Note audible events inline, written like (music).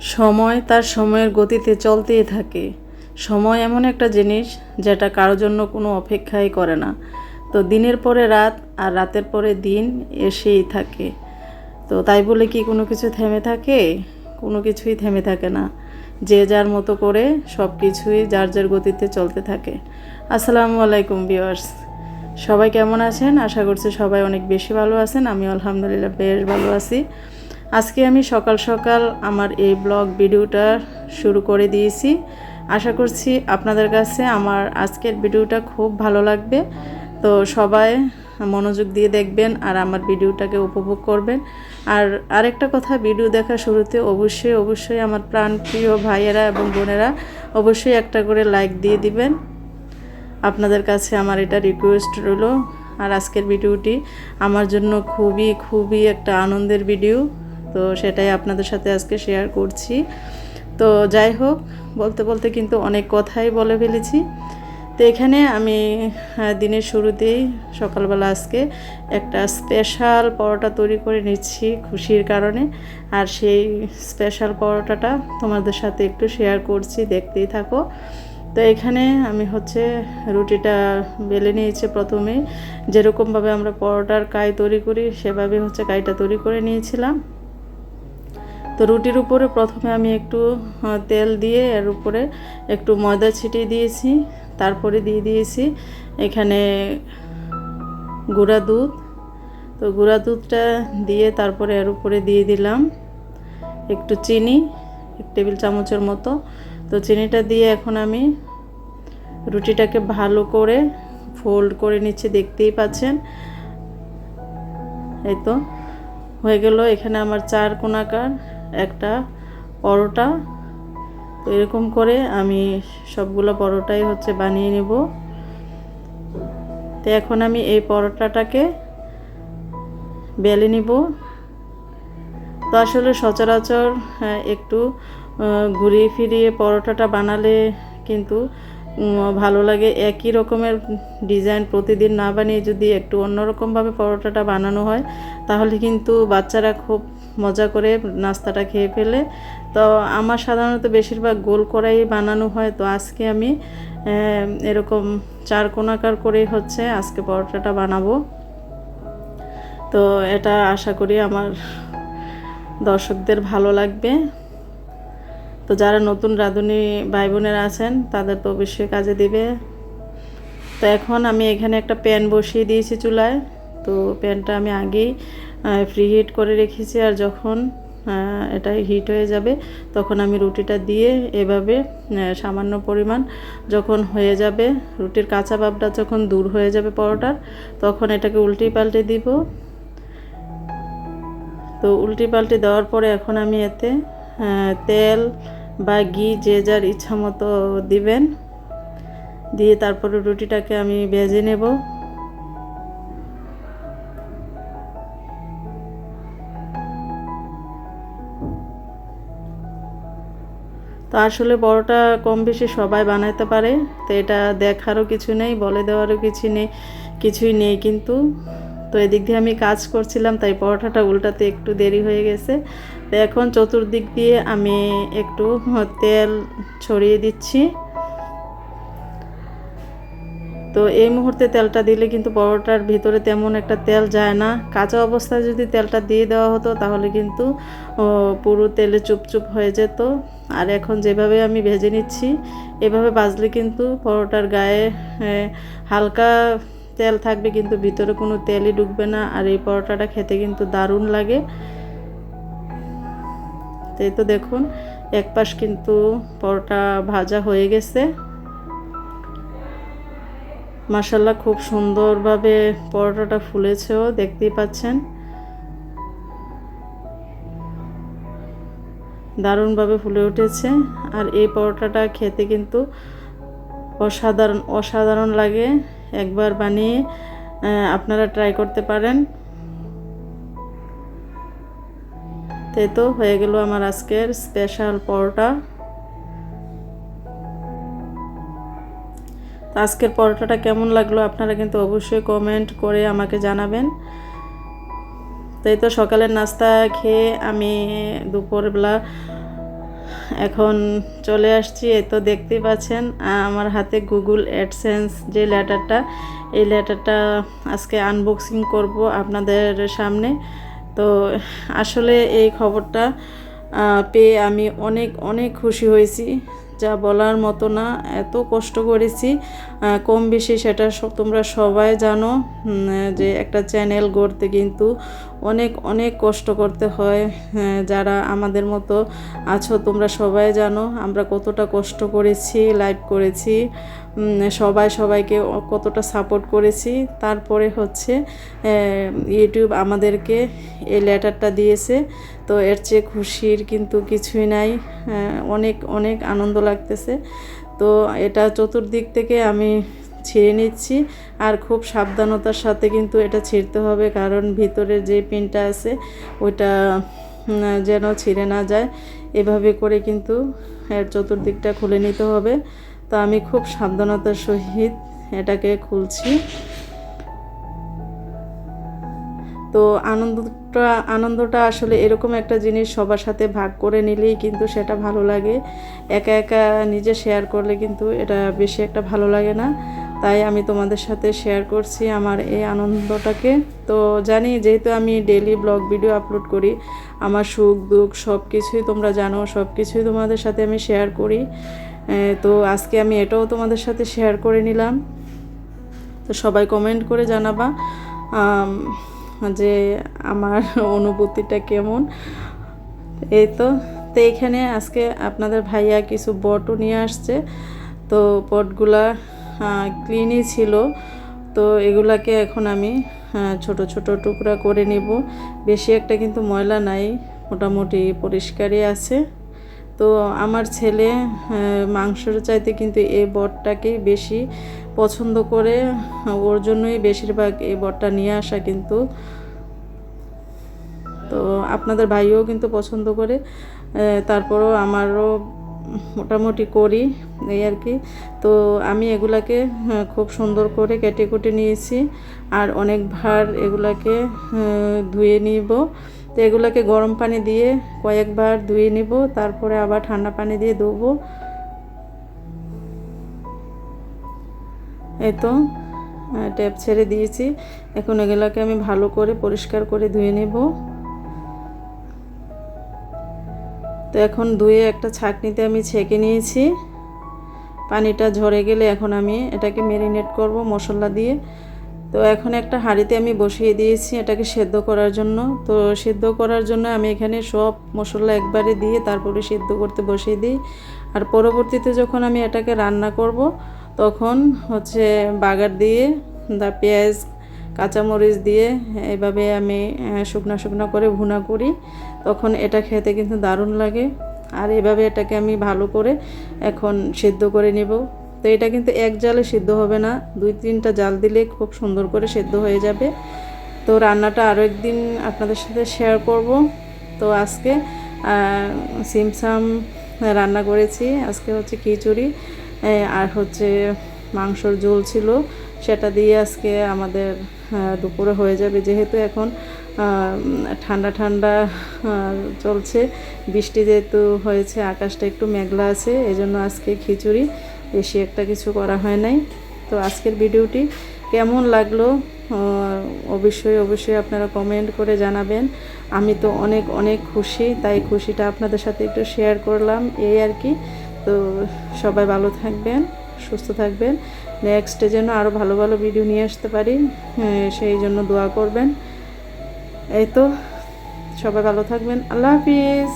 সময় তার সময়ের গতিতে চলতেই থাকে। সময় এমন একটা জিনিস যেটা কারোর জন্য কোনো অপেক্ষাই করে না। তো দিনের পরে রাত আর রাতের পরে দিন এসেই থাকে। তো তাই বলে কি কোনো কিছু থেমে থাকে? কোনো কিছুই থেমে থাকে না। যে যার মতো করে সব কিছুই যার যার গতিতে চলতে থাকে। আসসালামু আলাইকুম ভিউয়ার্স। সবাই কেমন আছেন? আশা করছি সবাই অনেক বেশি ভালো আছেন। আমি আলহামদুলিল্লাহ বেশ ভালো আছি। আজকে আমি সকাল সকাল আমার এই ব্লগ ভিডিওটা শুরু করে দিয়েছি। আশা করছি আপনাদের কাছে আমার আজকের ভিডিওটা খুব ভালো লাগবে। তো সবাই মনোযোগ দিয়ে দেখবেন আর আমার ভিডিওটাকে উপভোগ করবেন। আর আরেকটা কথা, ভিডিও দেখা শুরুতে অবশ্যই অবশ্যই আমার প্রাণপ্রিয় ভাইয়েরা এবং বোনেরা অবশ্যই একটা করে লাইক দিয়ে দিবেন। আপনাদের কাছে আমার এটা রিকোয়েস্ট রইল। আর আজকের ভিডিওটি আমার জন্য খুবই খুবই একটা আনন্দের ভিডিও। তো সেটাই আপনাদের সাথে আজকে শেয়ার করছি। তো যাই হোক, বলতে বলতে কিন্তু অনেক কথাই বলে ফেলেছি। তো এখানে আমি দিনের শুরুতেই সকালবেলা আজকে একটা স্পেশাল পরোটা তৈরি করে নিচ্ছি খুশির কারণে। আর সেই স্পেশাল পরোটাটা তোমাদের সাথে একটু শেয়ার করছি, দেখতেই থাকো। তো এখানে আমি হচ্ছে রুটিটা বেলে নিয়েছি প্রথমে। যেরকমভাবে আমরা পরোটার কাই তৈরি করি, সেভাবে হচ্ছে কাইটা তৈরি করে নিয়েছিলাম। তো রুটির উপরে প্রথমে আমি একটু তেল দিয়ে এর উপরে একটু ময়দা ছিটিয়ে দিয়েছি। তারপরে দিয়ে দিয়েছি এখানে গুঁড়া দুধ। তো গুঁড়া দুধটা দিয়ে তারপরে এর উপরে দিয়ে দিলাম একটু চিনি, এক টেবিল চামচের মতো। তো চিনিটা দিয়ে এখন আমি রুটিটাকে ভালো করে ফোল্ড করে নিচ্ছে, দেখতেই পাচ্ছেন। এই তো, হয়ে গেল এখানে আমার চার কোনাকার। একটা পরোটা। এরকম করে আমি সবগুলো পরোটাই হচ্ছে বানিয়ে নেব। তো এখন আমি এই পরোটাটাকে বেলে নিব। তো আসলে সচরাচর হ্যাঁ, একটু ঘুরিয়ে ফিরিয়ে পরোটাটা বানালে কিন্তু ভালো লাগে। একই রকমের ডিজাইন প্রতিদিন না বানিয়ে যদি একটু অন্যরকমভাবে পরোটাটা বানানো হয় তাহলে কিন্তু বাচ্চারা খুব মজা করে নাস্তাটা খেয়ে ফেলে। তো আমার সাধারণত বেশিরভাগ গোল করাই বানানো হয়। তো আজকে আমি এরকম চার কোনাকার করে হচ্ছে আজকে পরোটাটা বানাবো। তো এটা আশা করি আমার দর্শকদের ভালো লাগবে। তো যারা নতুন রাঁধুনি ভাই বোনেরা আছেন, তাদের তো অবশ্যই কাজে দিবে। তো এখন আমি এখানে একটা প্যান বসিয়ে দিয়েছি চুলায়। তো প্যানটা আমি আগেই ফ্রি হিট করে রেখেছি আর যখন এটা হিট হয়ে যাবে, তখন আমি রুটিটা দিয়ে এভাবে সামান্য পরিমাণ যখন হয়ে যাবে, রুটির কাঁচা ভাবটা যখন দূর হয়ে যাবে পরোটার, তখন এটাকে উল্টে পাল্টে দিব। তো উল্টি পাল্টি দেওয়ার পরে এখন আমি এতে তেল বা ঘি যে যার ইচ্ছা মতো দিবেন। দিয়ে তারপরে রুটিটাকে আমি ভেজে নেব। তো আসলে বড়টা কম বেশি সবাই বানাইতে পারে। তো এটা দেখারও কিছু নেই, বলে দেওয়ারও কিছু নেই, কিছুই নেই কিন্তু। তো এদিক দিয়ে আমি কাজ করছিলাম, তাই পরোটাটা উল্টাতে একটু দেরি হয়ে গেছে। তো এখন চতুর্দিক দিয়ে আমি একটু তেল ছড়িয়ে দিচ্ছি। তো এই মুহূর্তে তেলটা দিলে কিন্তু পরোটার ভিতরে তেমন একটা তেল যায় না। কাঁচা অবস্থায় যদি তেলটা দিয়ে দেওয়া হতো তাহলে কিন্তু পুরো তেলে চুপচুপ হয়ে যেত। আর এখন যেভাবে আমি ভেজে নিচ্ছি, এভাবে ভাজলে কিন্তু পরোটার গায়ে হালকা তেল থাকবে কিন্তু ভিতরে কোনো তেলই ঢুকবে না। আর এই পরোটাটা খেতে কিন্তু দারুণ লাগে। তো এই তো দেখুন, এক পাশ কিন্তু পরোটা ভাজা হয়ে গেছে। মাসাল্লাহ খুব সুন্দরভাবে পরোটাটা ফুলেছেও, দেখতেই পাচ্ছেন। দারুণভাবে ফুলে উঠেছে। আর এই পরোটাটা খেতে কিন্তু অসাধারণ অসাধারণ লাগে। একবার বানিয়ে আপনারা ট্রাই করতে পারেন। তে তো হয়ে গেল আমার আজকের স্পেশাল পরোটা। তো আজকের পরোটাটা কেমন লাগল আপনারা কিন্তু অবশ্যই কমেন্ট করে আমাকে জানাবেন। তো এই তো সকালের নাস্তা খেয়ে আমি দুপুরবেলা এখন চলে আসছি, এই তো দেখতেই পাচ্ছেন আমার হাতে গুগল অ্যাডসেন্স যে লেটারটা, এই লেটারটা আজকে আনবক্সিং করব আপনাদের সামনে। তো আসলে এই খবরটা পেয়ে আমি অনেক অনেক খুশি হয়েছি। যা বলার মতো না, এত কষ্ট করেছি। কম বেশি সেটা তোমরা সবাই জানো যে একটা চ্যানেল গড়তে কিন্তু অনেক অনেক কষ্ট করতে হয় হ্যাঁ, যারা আমাদের মতো আছো তোমরা সবাই জানো আমরা কতটা কষ্ট করেছি লাইভ করেছি সবাই সবাইকে কতটা সাপোর্ট করেছি। তারপরে হচ্ছে ইউটিউব আমাদেরকে এই লেটারটা দিয়েছে তো এর চেয়ে খুশির কিন্তু কিছুই নাই আহ, অনেক অনেক আনন্দ লাগতেছে। তো এটা চতুর্দিক থেকে আমি ছিঁড়ে নিচ্ছি। আর খুব সাবধানতার সাথে কিন্তু এটা ছিঁড়তে হবে, কারণ ভিতরে যে পিনটা আছে ওইটা যেন ছিঁড়ে না যায়। এভাবে করে কিন্তু এর চতুর্দিকটা খুলে নিতে হবে। তো আমি খুব সাবধানতার সহিত এটাকে খুলছি। তো আনন্দটা আনন্দটা আসলে এরকম একটা জিনিস সবার সাথে ভাগ করে নিলেই কিন্তু সেটা ভালো লাগে। একা একা নিজে শেয়ার করলে কিন্তু এটা বেশি একটা ভালো লাগে না। তাই আমি তোমাদের সাথে শেয়ার করছি আমার এই আনন্দটাকে। তো জানি, যেহেতু আমি ডেলি ব্লগ ভিডিও আপলোড করি, আমার সুখ, দুঃখ সব কিছুই তোমরা জানো সব কিছুই তোমাদের সাথে আমি শেয়ার করি। তো আজকে আমি এটাও তোমাদের সাথে শেয়ার করে নিলাম। তো সবাই কমেন্ট করে জানাবা যে আমার (laughs) অনুভূতিটা কেমন। এই তো তো এখানে আজকে আপনাদের ভাইয়া কিছু বটও নিয়ে আসছে। তো পটগুলা ক্লিনই ছিল। তো এগুলাকে এখন আমি আহ, ছোট ছোট টুকরা করে নিব। বেশি একটা কিন্তু ময়লা নাই মোটামুটি পরিষ্কারই আছে। তো আমার ছেলে মাংসর চাইতে কিন্তু এই বটটাকেই বেশি পছন্দ করে। ওর জন্যই বেশিরভাগ এই বটটা নিয়ে আসা কিন্তু। তো আপনাদের ভাইও কিন্তু পছন্দ করে। তারপরও আমারও মোটামুটি করি, এই আর কি। তো আমি এগুলাকে খুব সুন্দর করে কেটে কুটে নিয়েছি আর অনেক ভার এগুলাকে ধুয়ে নিব। তো এগুলাকে গরম পানি দিয়ে কয়েকবার ধুয়ে নিব, তারপরে আবার ঠান্ডা পানি দিয়ে ধোবো। এই তো ট্যাপ ছেড়ে দিয়েছি। এখন এগুলোকে আমি ভালো করে পরিষ্কার করে ধুয়ে নেব। তো এখন ধুয়ে একটা ছাঁকনিতে আমি ছেঁকে নিয়েছি। পানিটা ঝরে গেলে এখন আমি এটাকে মেরিনেট করব মশলা দিয়ে। তো এখন একটা হাঁড়িতে আমি বসিয়ে দিয়েছি এটাকে সেদ্ধ করার জন্য। তো সেদ্ধ করার জন্য আমি এখানে সব মশলা একবারে দিয়ে তারপরে সেদ্ধ করতে বসিয়ে দিই। আর পরবর্তীতে যখন আমি এটাকে রান্না করব, তখন হচ্ছে বাগার দিয়ে দা পেঁয়াজ কাঁচামরিচ দিয়ে এভাবে আমি শুকনো শুকনো করে ভুনা করি। তখন এটা খেতে কিন্তু দারুণ লাগে। আর এভাবে এটাকে আমি ভালো করে এখন সিদ্ধ করে নেব। তো এটা কিন্তু এক জালে সিদ্ধ হবে না। দুই তিনটা জাল দিলে খুব সুন্দর করে সিদ্ধ হয়ে যাবে। তো রান্নাটা আরও একদিন আপনাদের সাথে শেয়ার করব। তো আজকে সিমসাম রান্না করেছি। আজকে হচ্ছে খিচুড়ি আর হচ্ছে মাংসর ঝোল ছিল। সেটা দিয়ে আজকে আমাদের দুপুরে হয়ে যাবে। যেহেতু এখন ঠান্ডা ঠান্ডা চলছে। বৃষ্টি যেহেতু হয়েছে, আকাশটা একটু মেঘলা আছে এই জন্য আজকে খিচুড়ি। বেশি একটা কিছু করা হয় নাই। তো আজকের ভিডিওটি কেমন লাগল অবশ্যই অবশ্যই আপনারা কমেন্ট করে জানাবেন। আমি তো অনেক অনেক খুশি, তাই খুশিটা আপনাদের সাথে একটু শেয়ার করলাম, এই আর কি। তো সবাই ভালো থাকবেন। সুস্থ থাকবেন। নেক্সটে যেন আরও ভালো ভালো ভিডিও নিয়ে আসতে পারি সেই জন্য দোয়া করবেন। এই তো, সবাই ভালো থাকবেন। আল্লাহ হাফিজ।